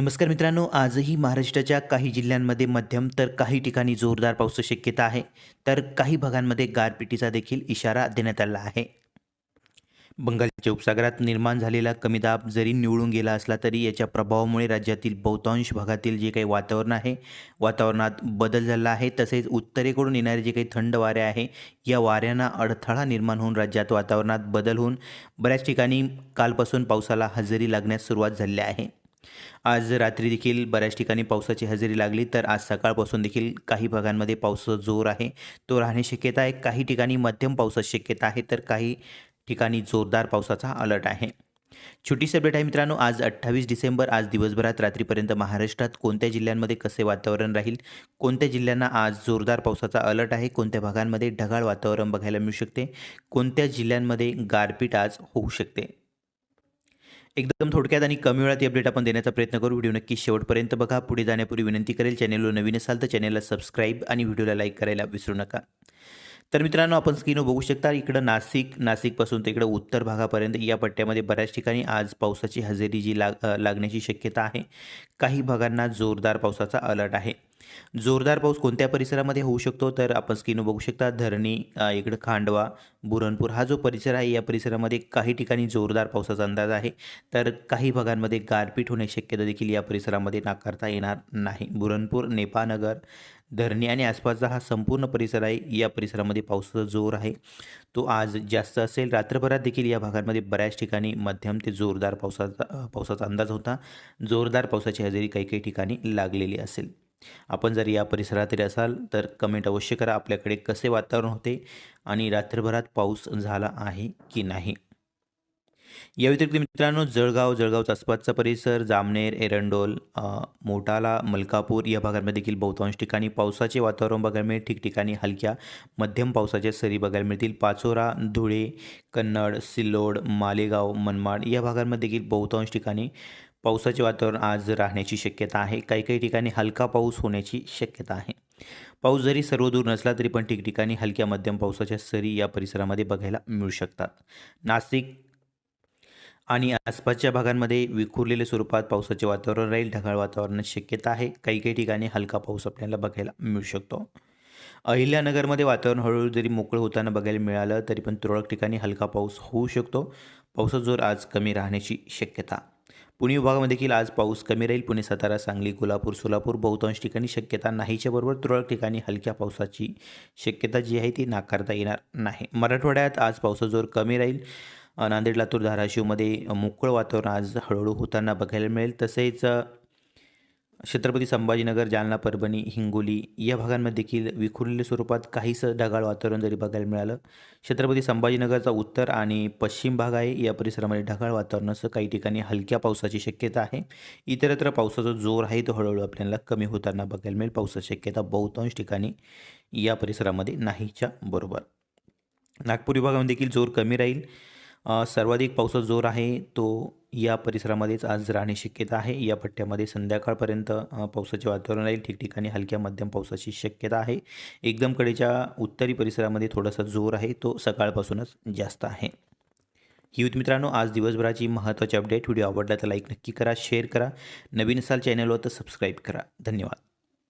नमस्कार मित्रांनो आजही महाराष्ट्राच्या काही जिल्ह्यांमध्ये मध्यम तर काही ठिकाणी जोरदार पावसाची शक्यता आहे. तर काही भागांमध्ये गारपिटीचा देखील इशारा देण्यात आला आहे. बंगालच्या उपसागरात निर्माण झालेला कमी दाब जरी निवळून गेला असला तरी याच्या प्रभावामुळे राज्यातील बहुतांश भागातील जे काही वातावरण आहे वातावरणात बदल झाला आहे. तसेच उत्तरेकडून येणारे जे काही थंड वारे आहे या वाऱ्यांना अडथळा निर्माण होऊन राज्यात वातावरणात बदल होऊन बऱ्याच ठिकाणी कालपासून पावसाला हजेरी लागण्यास सुरुवात झाली आहे. आज रात्री देखील बऱ्याच ठिकाणी पावसाची हजेरी लागली तर आज सकाळपासून देखील काही भागांमध्ये पावसाचा जोर आहे. तो राहण्याची शक्यता आहे. काही ठिकाणी मध्यम पावसाची शक्यता आहे तर काही ठिकाणी जोरदार पावसाचा अलर्ट आहे. छोटीशी अपडेट आहे मित्रांनो आज अठ्ठावीस डिसेंबर आज दिवसभरात रात्रीपर्यंत महाराष्ट्रात कोणत्या जिल्ह्यांमध्ये कसे वातावरण राहील? कोणत्या जिल्ह्यांना आज जोरदार पावसाचा अलर्ट आहे? कोणत्या भागांमध्ये ढगाळ वातावरण बघायला मिळू शकते? कोणत्या जिल्ह्यांमध्ये गारपीट आज होऊ शकते? एकदम थोडक्यात आणि कमी वेळात ही अपडेट आपण देण्याचा प्रयत्न करू. व्हिडिओ नक्की शेवटपर्यंत बघा. पुढे जाण्यापूर्वी विनंती करेल चॅनेलवर नवीन असाल तर चॅनेलला सबस्क्राईब आणि व्हिडिओला लाईक करायला विसरू नका. तर मित्रांनो आपण स्क्रीनवर बघू शकता इकडं नाशिक नाशिकपासून ते इकडं उत्तर भागापर्यंत या पट्ट्यामध्ये बऱ्याच ठिकाणी आज पावसाची हजेरी जी लाग लागण्याची शक्यता आहे. काही भागांना जोरदार पावसाचा अलर्ट आहे. जोरदार पाऊस कोणत्या परिसरामध्ये होऊ शकतो? तर आपण स्क्रीनवर बघू शकता धरणी इकडं खांडवा बुरणपूर हा जो परिसर आहे या परिसरामध्ये काही ठिकाणी जोरदार पावसाचा अंदाज आहे. तर काही भागांमध्ये गारपीट होण्याची शक्यता देखील या परिसरामध्ये नाकारता येणार नाही. बुरणपूर नेपानगर धरणी आणि आसपासचा हा संपूर्ण परिसर आहे. या परिसरामध्ये पावसाचा जोर आहे. तो आज जास्त असेल. रात्रभरात देखील या भागांमध्ये बऱ्याच ठिकाणी मध्यम ते जोरदार पावसाचा पावसाचा अंदाज होता. जोरदार पावसाची हजेरी काही काही ठिकाणी लागलेली असेल. आपण जर या परिसरातील असाल तर कमेंट अवश्य करा आपल्याकडे कसे वातावरण होते आणि रात्रभरात पाऊस झाला आहे की नाही. या व्यतिरिक्त मित्रांनो जळगाव जळगावचा आसपासचा परिसर जामनेर एरंडोल मोटाला मलकापूर या भागांमध्ये देखील बहुतांश ठिकाणी पावसाचे वातावरण बघायला मिळेल. ठिकठिकाणी हलक्या मध्यम पावसाच्या सरी बघायला मिळतील. पाचोरा धुळे कन्नड सिल्लोड मालेगाव मनमाड या भागांमध्ये देखील बहुतांश ठिकाणी पावसाचे वातावरण आज राहण्याची शक्यता आहे. काही काही ठिकाणी हलका पाऊस होण्याची शक्यता आहे. पाऊस जरी सर्व दूर नसला तरी पण ठिकठिकाणी हलक्या मध्यम पावसाच्या सरी या परिसरामध्ये बघायला मिळू शकतात. नाशिक आणि आसपासच्या भागांमध्ये विखुरलेल्या स्वरूपात पावसाचे वातावरण राहील. ढगाळ वातावरणाची शक्यता आहे. काही काही ठिकाणी हलका पाऊस आपल्याला बघायला मिळू शकतो. अहिल्यानगरमध्ये वातावरण हळूहळू जरी मोकळं होताना बघायला मिळालं तरी पण तुरळक ठिकाणी हलका पाऊस होऊ शकतो. पावसाचा जोर आज कमी राहण्याची शक्यता पुणे विभागामध्ये देखील आज पाऊस कमी राहील. पुणे सातारा सांगली कोल्हापूर सोलापूर बहुतांश ठिकाणी शक्यता नाहीच्या बरोबर तुरळक ठिकाणी हलक्या पावसाची शक्यता जी आहे ती नाकारता येणार नाही. मराठवाड्यात आज पावसाचा जोर कमी राहील. नांदेड लातूर धाराशिवमध्ये मोकळं वातावरण आज हळूहळू होताना बघायला मिळेल. तसेच छत्रपती संभाजीनगर जालना परभणी हिंगोली या भागांमध्ये देखील विखुरलेल्या स्वरूपात काहीसं ढगाळ वातावरण जरी बघायला मिळालं छत्रपती संभाजीनगरचा उत्तर आणि पश्चिम भाग आहे. या परिसरामध्ये ढगाळ वातावरणासह काही ठिकाणी हलक्या पावसाची शक्यता आहे. इतरत्र पावसाचा जोर आहे तो हळूहळू आपल्याला कमी होताना बघायला मिळेल. पावसाची शक्यता बहुतांश ठिकाणी या परिसरामध्ये नाहीच्या बरोबर. नागपूर विभागामध्ये देखील जोर कमी राहील. सर्वाधिक पावसाचा जोर आहे तो या परिसरामध्येच आज राहण्याची शक्यता आहे. या पट्ट्यामध्ये संध्याकाळपर्यंत पावसाचे वातावरण राहील. ठिकठिकाणी हलक्या मध्यम पावसाची शक्यता आहे. एकदम कडेच्या उत्तरी परिसरामध्ये थोडासा जोर आहे. तो सकाळपासूनच जास्त आहे. ही होती मित्रांनो आज दिवसभराची महत्त्वाची अपडेट व्हिडिओ आवडला तर लाईक नक्की करा शेअर करा. नवीन असाल चॅनलवर तर सबस्क्राईब करा. धन्यवाद.